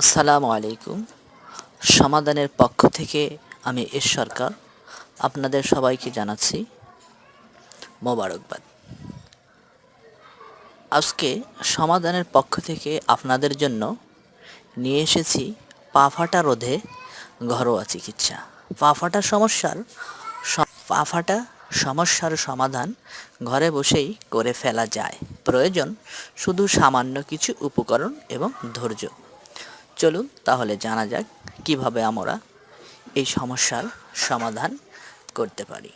আসসালামু আলাইকুম। সমাধানের পক্ষ থেকে আমি এস সরকার। আপনাদের সবাইকে জানাচ্ছি মোবারকবাদ। আজকে সমাধানের পক্ষ থেকে আপনাদের জন্য নিয়ে এসেছি পা ফাটা রোধে ঘরোয়া চিকিৎসা। পা ফাটা সমস্যার পা ফাটা সমস্যার সমাধান ঘরে বসেই করে ফেলা যায়। প্রয়োজন শুধু সামান্য কিছু উপকরণ এবং ধৈর্য। চলুন তাহলে জানা যাক কীভাবে আমরা এই সমস্যার সমাধান করতে পারি।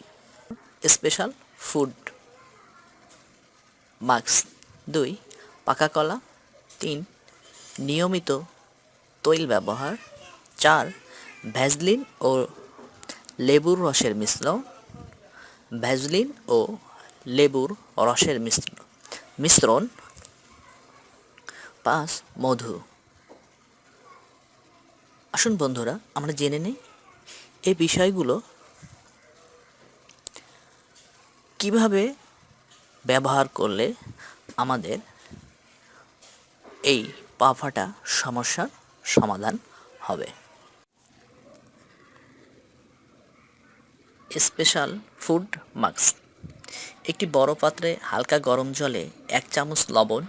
স্পেশাল ফুড মাস্ক দুই, পাকা কলা তিন, নিয়মিত তৈল ব্যবহার চার, ভ্যাজলিন ও লেবুর রসের মিশ্রণ, ভ্যাজলিন ও লেবুর রসের মিশ্রণ মিশ্রণ। পাঁচ, মধু আসুন বন্ধুরা, আমরা জেনে নিই এই বিষয়গুলো কীভাবে ব্যবহার করলে আমাদের এই পা ফাটা সমস্যার সমাধান হবে। Special food mask. একটি বড় পাত্রে হালকা গরম জলে এক চামচ লবণ,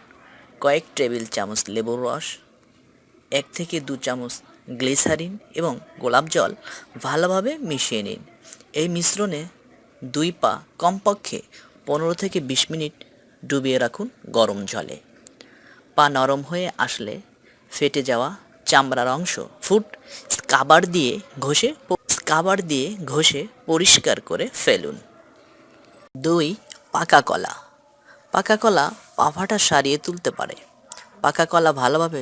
কয়েক টেবিল চামচ লেবুর রস, এক থেকে দু চামচ গ্লিসারিন এবং গোলাপ জল ভালোভাবে মিশিয়ে নিন। এই মিশ্রণে দুই পা কমপক্ষে পনেরো থেকে বিশ মিনিট ডুবিয়ে রাখুন গরম জলে। পা নরম হয়ে আসলে ফেটে যাওয়া চামড়ার অংশ ফুট স্কাবার দিয়ে ঘষে স্কাবার দিয়ে ঘষে পরিষ্কার করে ফেলুন। দুই পাকা কলা। পাকা কলা পাফাটা সারিয়ে তুলতে পারে। পাকা কলা ভালোভাবে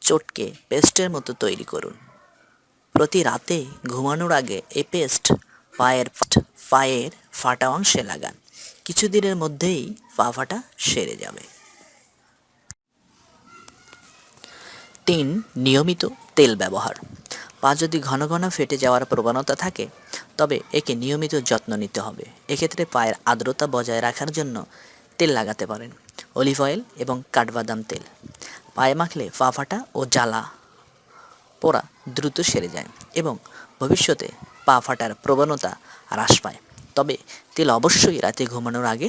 চটকে পেস্টের মতো তৈরি করুন। প্রতি রাতে ঘুমানোর আগে এই পেস্ট পায়ের পায়ের ফাটা অংশে লাগান। কিছুদিনের মধ্যেই পা ফাটা সেরে যাবে। তিন, নিয়মিত তেল ব্যবহার। পা যদি ঘন ঘন ফেটে যাওয়ার প্রবণতা থাকে, তবে একে নিয়মিত যত্ন নিতে হবে। এক্ষেত্রে পায়ের আর্দ্রতা বজায় রাখার জন্য তেল লাগাতে পারেন। অলিভ অয়েল এবং কাঠবাদাম তেল। পায়ে মাখলে পা ফাটা ও জ্বালা। পোড়া দ্রুত সেরে যায় এবং ভবিষ্যতে পা ফাটার প্রবণতা হ্রাস পায়। তবে তেল অবশ্যই রাতে ঘুমানোর আগে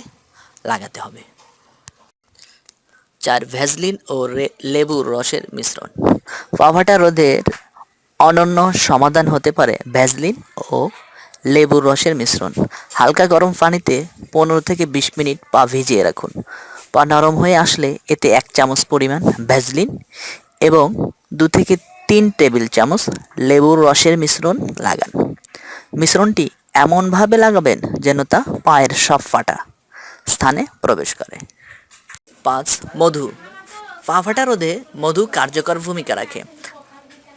লাগাতে হবে। চার ভ্যাজলিন ও লেবুর রসের মিশ্রণ। পাভাটা রোধের অনন্য সমাধান হতে পারে ভ্যাজলিন ও লেবুর রসের মিশ্রণ। হালকা গরম পানিতে পনেরো থেকে বিশ মিনিট পা ভিজিয়ে রাখুন। পা নরম হয়ে আসলে এতে এক চামচ পরিমাণ ভ্যাজলিন এবং দু থেকে তিন টেবিল চামচ লেবুর রসের মিশ্রণ লাগান। মিশ্রণটি এমনভাবে লাগাবেন যেন তা পায়ের সব ফাটা স্থানে প্রবেশ করে। পাঁচ, মধু। পা ফাটা রোধে মধু কার্যকর ভূমিকা রাখে।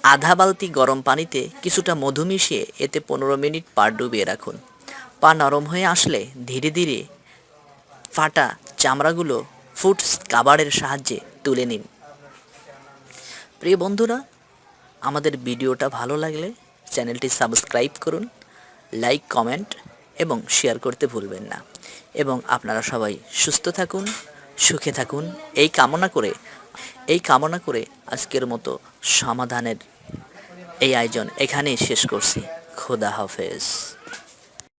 আধা বালতি গরম পানিতে কিছুটা মধু মিশিয়ে এতে পনেরো মিনিট পা ডুবিয়ে রাখুন। পা নরম হয়ে আসলে ধীরে ধীরে ফাটা চামড়াগুলো ফুট কাবারের সাহায্যে তুলে নিন। প্রিয় বন্ধুরা, আমাদের ভিডিওটা ভালো লাগলে চ্যানেলটি সাবস্ক্রাইব করুন, লাইক, কমেন্ট এবং শেয়ার করতে ভুলবেন না। এবং আপনারা সবাই সুস্থ থাকুন, সুখে থাকুন। এই কামনা করে, এই কামনা করে আজকের মতো সমাধানের এই আয়োজন এখানেই শেষ করছি। খোদা হাফেজ।